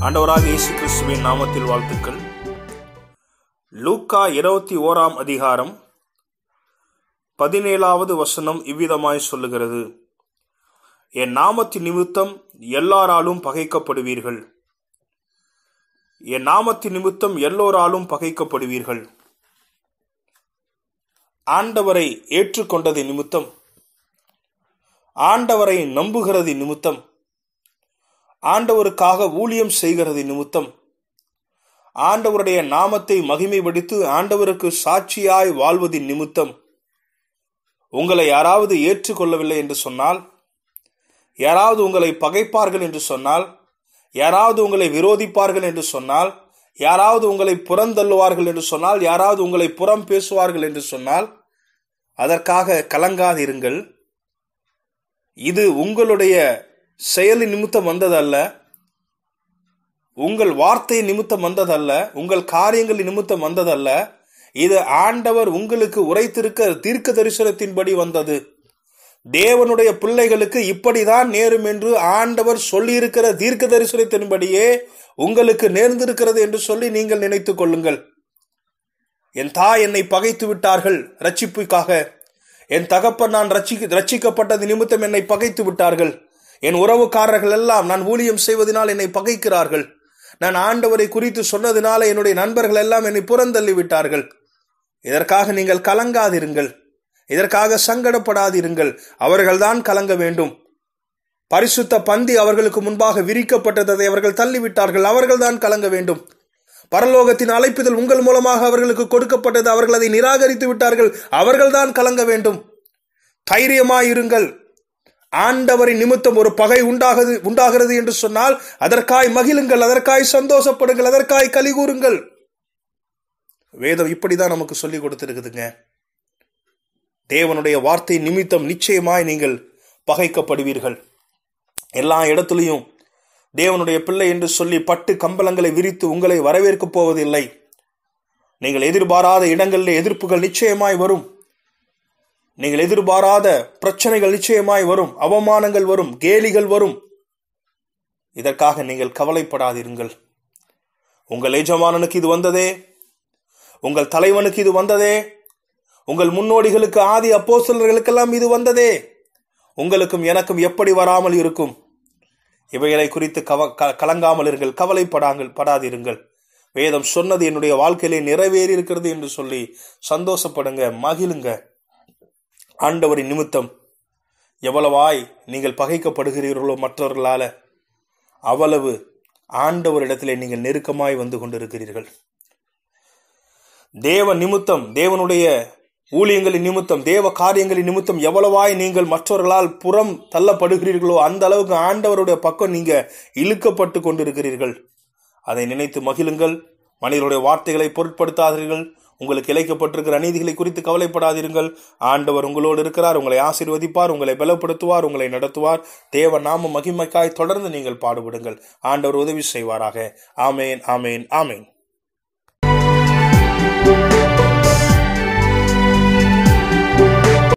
ஆண்டவராக இயேசு கிறிஸ்துவின் நாமத்தில் வாழ்த்துக்கள். லூக்கா இருபத்தி ஓராம் அதிகாரம் பதினேழாவது வசனம் இவ்விதமாய் சொல்லுகிறது. என் நாமத்தின் நிமித்தம் எல்லாராலும் பகைக்கப்படுவீர்கள். என் நாமத்தின் நிமித்தம் எல்லோராலும் பகைக்கப்படுவீர்கள். ஆண்டவரை ஏற்றுக்கொண்டது நிமித்தம் ஆண்டவரை நம்புகிறது நிமித்தம் ஆண்டவருக்காக ஊழியம் செய்கிறது நிமித்தம். ஆண்டவருடைய நாமத்தை மகிமைப்படுத்தி ஆண்டவருக்கு சாட்சியாய் வாழ்வதின் நிமித்தம். உங்களை யாராவது ஏற்றுக்கொள்ளவில்லை என்று சொன்னால் யாராவது உங்களை பகைப்பார்கள் என்று சொன்னால் யாராவது உங்களை விரோதிப்பார்கள் என்று சொன்னால் யாராவது உங்களை புறந்தள்ளுவார்கள் என்று சொன்னால் யாராவது உங்களை புறம் பேசுவார்கள் என்று சொன்னால் அதற்காக கலங்காதிருங்கள். இது உங்களுடைய செயலின் நிமித்தம் வந்ததல்ல உங்கள் வார்த்தை நிமித்தம் வந்ததல்ல உங்கள் காரியங்கள் நிமித்தம் வந்ததல்ல இது ஆண்டவர் உங்களுக்கு உரைத்திருக்க தீர்க்க தரிசனத்தின்படி வந்தது. தேவனுடைய பிள்ளைகளுக்கு இப்படிதான் நேரும் என்று ஆண்டவர் சொல்லியிருக்கிற தீர்க்க தரிசனத்தின்படியே உங்களுக்கு நேர்ந்திருக்கிறது என்று சொல்லி நீங்கள் நினைத்துக் கொள்ளுங்கள். என் தாய் என்னை பகைத்து விட்டார்கள் ரட்சிப்புக்காக என் தகப்பன் நான் ரட்சி ரட்சிக்கப்பட்டது நிமித்தம் என்னை பகைத்து விட்டார்கள். என் உறவுக்காரர்கள் எல்லாம் நான் ஊழியம் செய்வதனால் என்னை பகைக்கிறார்கள். நான் ஆண்டவரை குறித்து சொன்னதினால என்னுடைய நண்பர்கள் எல்லாம் என்னை புறந்தள்ளி விட்டார்கள் இதற்காக நீங்கள் கலங்காதிருங்கள். இதற்காக சங்கடப்படாதிருங்கள். அவர்கள்தான் கலங்க வேண்டும். பரிசுத்த பந்தி அவர்களுக்கு முன்பாக விரிக்கப்பட்டதை அவர்கள் தள்ளிவிட்டார்கள். அவர்கள்தான் கலங்க வேண்டும். பரலோகத்தின் அழைப்புதல் உங்கள் மூலமாக அவர்களுக்கு கொடுக்கப்பட்டது. அவர்கள் அதை நிராகரித்து விட்டார்கள் அவர்கள்தான் கலங்க வேண்டும். தைரியமாயிருங்கள். ஆண்டவரின் நிமித்தம் ஒரு பகை உண்டாகுது உண்டாகிறது என்று சொன்னால் அதற்காய் மகிழுங்கள் அதற்காய் சந்தோஷப்படுங்கள் அதற்காய் கலி கூறுங்கள். வேதம் இப்படிதான் நமக்கு சொல்லி கொடுத்திருக்குதுங்க. தேவனுடைய வார்த்தை நிமித்தம் நிச்சயமாய் நீங்கள் பகைக்கப்படுவீர்கள். எல்லா இடத்துலையும் தேவனுடைய பிள்ளை என்று சொல்லி பட்டு கம்பளங்களை விரித்து உங்களை வரவேற்கப் போவதில்லை. நீங்கள் எதிர்பாராத இடங்களில் எதிர்ப்புகள் நிச்சயமாய் வரும். நீங்கள் எதிர்பாராத பிரச்சனைகள் நிச்சயமாய் வரும் அவமானங்கள் வரும் கேலிகள் வரும். இதற்காக நீங்கள் கவலைப்படாதிருங்கள். உங்கள் எஜமானனுக்கு இது வந்ததே? உங்கள் தலைவனுக்கு இது வந்ததே? உங்கள் முன்னோடிகளுக்கு ஆதி அப்போசலர்களுக்கெல்லாம் இது வந்ததே? உங்களுக்கும் எனக்கும் எப்படி வராமல் இருக்கும்? இவைகளை குறித்து கவ கலங்காமல் இருங்கள் கவலைப்படாங்கள் படாதிருங்கள். வேதம் சொன்னது என்னுடைய வாழ்க்கையிலே நிறைவேறி இருக்கிறது என்று சொல்லி சந்தோஷப்படுங்க மகிழுங்க. ஆண்டவரின் நிமித்தம் எவ்வளவாய் நீங்கள் பகைக்கப்படுகிறீர்களோ மற்றவர்களால அவ்வளவு ஆண்டவரிடத்திலே நீங்கள் நெருக்கமாய் வந்து கொண்டிருக்கிறீர்கள். தேவ நிமித்தம் தேவனுடைய ஊழியங்களின் நிமித்தம் தேவ காரியங்களின் நிமித்தம் எவ்வளவாய் நீங்கள் மற்றவர்களால் புறம் தள்ளப்படுகிறீர்களோ அந்த அளவுக்கு ஆண்டவருடைய பக்கம் நீங்க இழுக்கப்பட்டு கொண்டிருக்கிறீர்கள். அதை நினைத்து மகிழுங்கள். மனிதருடைய வார்த்தைகளை பொருட்படுத்தாதீர்கள். உங்களுக்கு இழைக்கப்பட்டிருக்கிற அநீதிகளை குறித்து கவலைப்படாதீர்கள் ஆண்டவர் உங்களோடு இருக்கிறார் உங்களை ஆசீர்வதிப்பார் உங்களை பலப்படுத்துவார் உங்களை நடத்துவார். தேவ நாம மகிமைக்காய் தொடர்ந்து நீங்கள் பாடுபடுங்கள். ஆண்டவர் உதவி செய்வாராக. ஆமேன் ஆமேன் ஆமேன்.